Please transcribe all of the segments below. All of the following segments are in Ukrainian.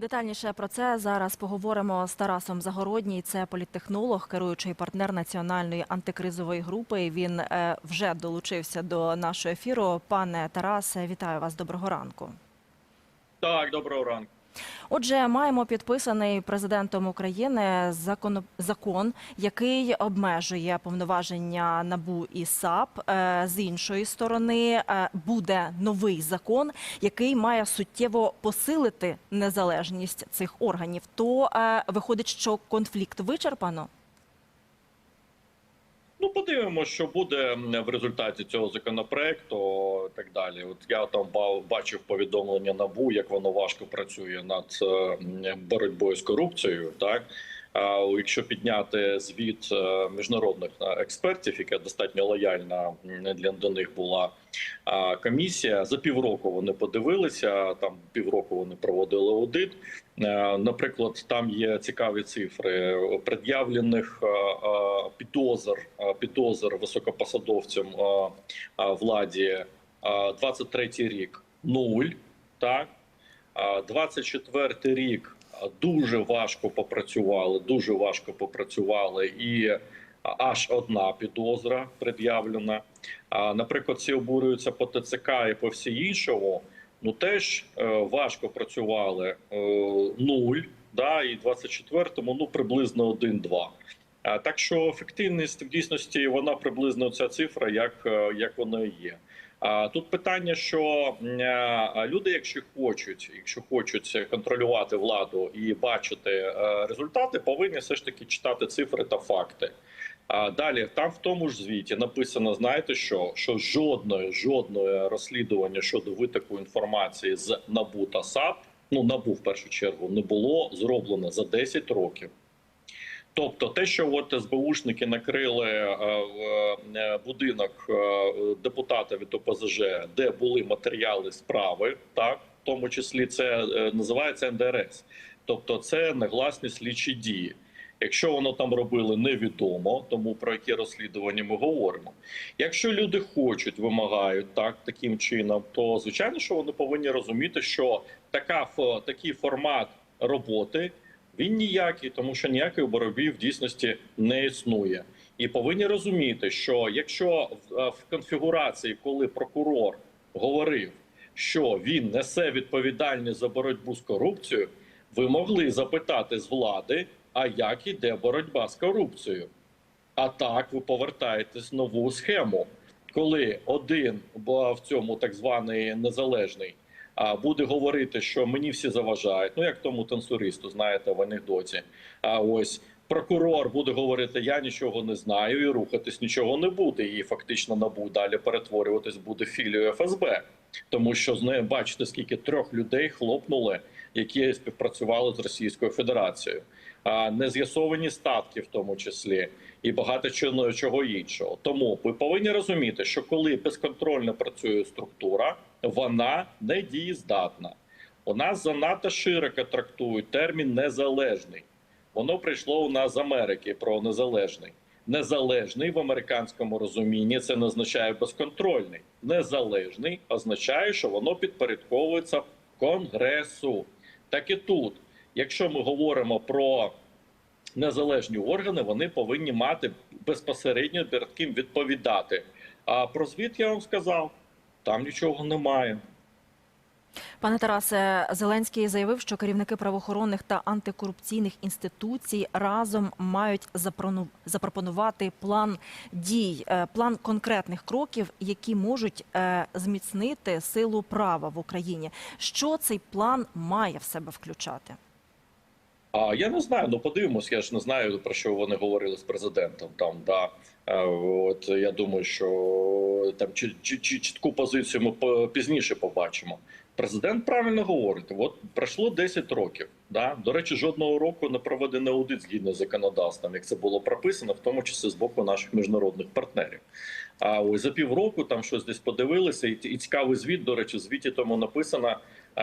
Детальніше про це зараз поговоримо з Тарасом Загородній. Це політтехнолог, керуючий партнер національної антикризової групи. Він е, вже долучився до нашого ефіру. Пане Тарасе, вітаю вас. Доброго ранку. Так, доброго ранку. Отже, маємо підписаний президентом України закон, закон, який обмежує повноваження НАБУ і САП. Е, З іншої сторони, е, буде новий закон, який має суттєво посилити незалежність цих органів. То е, виходить, що конфлікт вичерпано. Ну, подивимося, що буде в результаті цього законопроекту так далі. От я там бачив повідомлення НАБУ, як воно важко працює над е, боротьбою з корупцією. Так а якщо підняти звіт е, міжнародних е, експертів, яка достатньо лояльна для до них була комісія, за півроку вони подивилися. Там півроку вони проводили аудит. Е, Наприклад, там є цікаві цифри пред'явлених е, е, підозр, підозр високопосадовцям владі е, 23 рік нуль. Так, Е, 24 рік дуже важко попрацювали, дуже важко попрацювали і. Аж одна підозра пред'явлена. Наприклад, всі обурюються по ТЦК і по всі іншому. Ну теж е, важко працювали е, нуль, да, і 24-му ну приблизно 1-2. А, Так що ефективність в дійсності вона приблизно ця цифра, як, е, як вона є. А тут питання, що е, люди, якщо хочуть, якщо хочуть контролювати владу і бачити е, результати, повинні все ж таки читати цифри та факти. А далі там в тому ж звіті написано: знаєте що? Що жодної жодної розслідування щодо витоку інформації з НАБУ та САП, ну НАБУ в першу чергу, не було зроблено за 10 років. Тобто, те, що от СБУшники накрили е, е, будинок е, депутата від ОПЗЖ, де були матеріали справи, так в тому числі це називається НДРС, тобто це негласні слідчі дії. Якщо воно там робили, невідомо, тому про які розслідування ми говоримо. Якщо люди хочуть, вимагають так таким чином, то звичайно, що вони повинні розуміти, що така такий формат роботи він ніякий, тому що ніякої боротьби в дійсності не існує. І повинні розуміти, що якщо е, в конфігурації, коли прокурор говорив, що він несе відповідальність за боротьбу з корупцією, ви могли запитати з влади, а як іде боротьба з корупцією. А так ви повертаєтесь в нову схему, коли один бо в цьому так званий незалежний буде говорити, що мені всі заважають. Ну як тому танцюристу, знаєте, в анекдоті. А ось прокурор буде говорити: я нічого не знаю, і рухатись нічого не буде. І фактично набу далі перетворюватись буде філією ФСБ, тому що з нею бачите, скільки трьох людей хлопнули, які співпрацювали з Російською Федерацією. Не з'ясовані статки, в тому числі, і багато чого іншого. Тому ви повинні розуміти, що коли безконтрольно працює структура, вона не дієздатна. У нас занадто широко трактують термін незалежний. Воно прийшло у нас з Америки про незалежний. Незалежний в американському розумінні це не означає безконтрольний. Незалежний означає, що воно підпорядковується конгресу. Так і тут, якщо ми говоримо про незалежні органи, вони повинні мати безпосередньо перед ким відповідати. А про звіт я вам сказав, там нічого немає. Пане Тарасе, Зеленський заявив, що керівники правоохоронних та антикорупційних інституцій разом мають запропонувати план дій, е, план конкретних кроків, які можуть е, зміцнити силу права в Україні. Що цей план має в себе включати? А я не знаю, ну подивимось. Я ж не знаю про що вони говорили з президентом. Там да Е, от я думаю, що там чи, чи, чи чітку позицію ми пізніше побачимо. Президент правильно говорить. От пройшло 10 років. Да? До речі, жодного року не проведений аудит згідно з законодавством, як це було прописано, в тому числі з боку наших міжнародних партнерів. А ось за півроку там щось десь подивилися, і, і цікавий звіт. До речі, в звіті тому написано,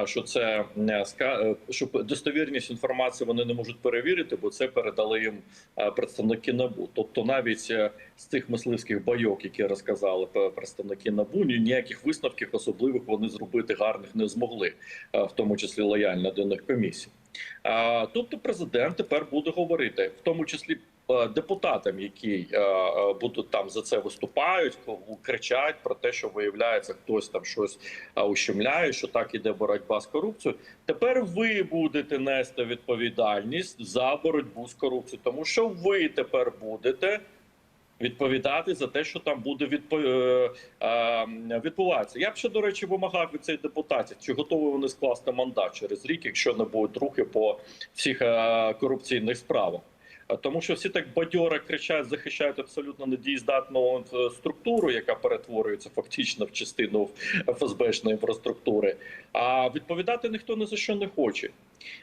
що це е, е, що достовірність інформації вони не можуть перевірити, бо це передали їм е, представники набу. Тобто, навіть з цих мисливських байок, які розказали представники набу, ніяких висновків особливих вони зробити гарних не змогли, в тому числі лояльна до них комісія. Тобто, президент тепер буде говорити, в тому числі депутатам, які е, е, будуть там за це виступають, кричать про те, що виявляється, хтось там щось е, ущемляє, що так іде боротьба з корупцією. Тепер ви будете нести відповідальність за боротьбу з корупцією, тому що ви тепер будете відповідати за те, що там буде відпо... е, е, відбуватися. Я б ще, до речі, вимагав від цих депутатів, чи готові вони скласти мандат через рік, якщо не будуть рухи по всіх е, корупційних справах. Е, Тому що всі так бадьоро кричать, захищають абсолютно недієздатну е, структуру, яка перетворюється фактично в частину ФСБшної інфраструктури. А відповідати ніхто ні за що не хоче.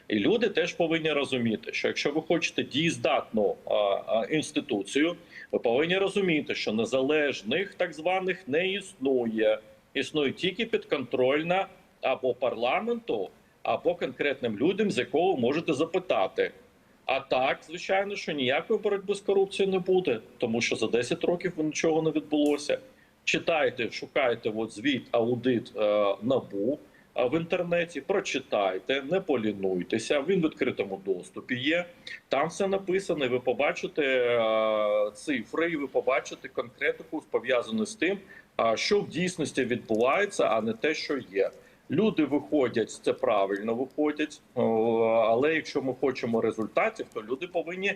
І люди теж повинні розуміти, що якщо ви хочете дієздатну а, інституцію, ви повинні розуміти, що незалежних так званих не існує. Існує тільки підконтрольна або парламенту, або конкретним людям, з якого можете запитати. А так, звичайно, що ніякої боротьби з корупцією не буде, тому що за 10 років нічого не відбулося. Читайте, шукайте от звіт, аудит е, набу е, в інтернеті, прочитайте, не полінуйтеся. Він в відкритому доступі є. Там все написано. Ви побачите е, цифри, і ви побачите конкретику пов'язану з тим, а, що в дійсності відбувається, а не те, що є. Люди виходять, це правильно виходять, але якщо ми хочемо результатів, то люди повинні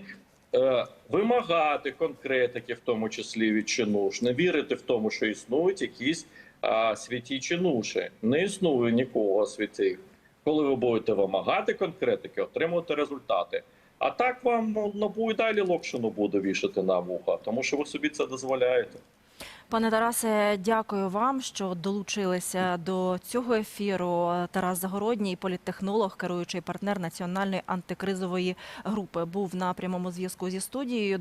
е, вимагати конкретики, в тому числі від чинуш, не вірити в тому, що існують якісь а, святі чинуші. Не існує нікого святих. Коли ви будете вимагати конкретики, отримувати результати. А так вам ну, набу і далі локшину буде вішати на вуха, тому що ви собі це дозволяєте. Пане Тарасе, дякую вам, що долучилися до цього ефіру. Тарас Загородній, політтехнолог, керуючий партнер національної антикризової групи, був на прямому зв'язку зі студією.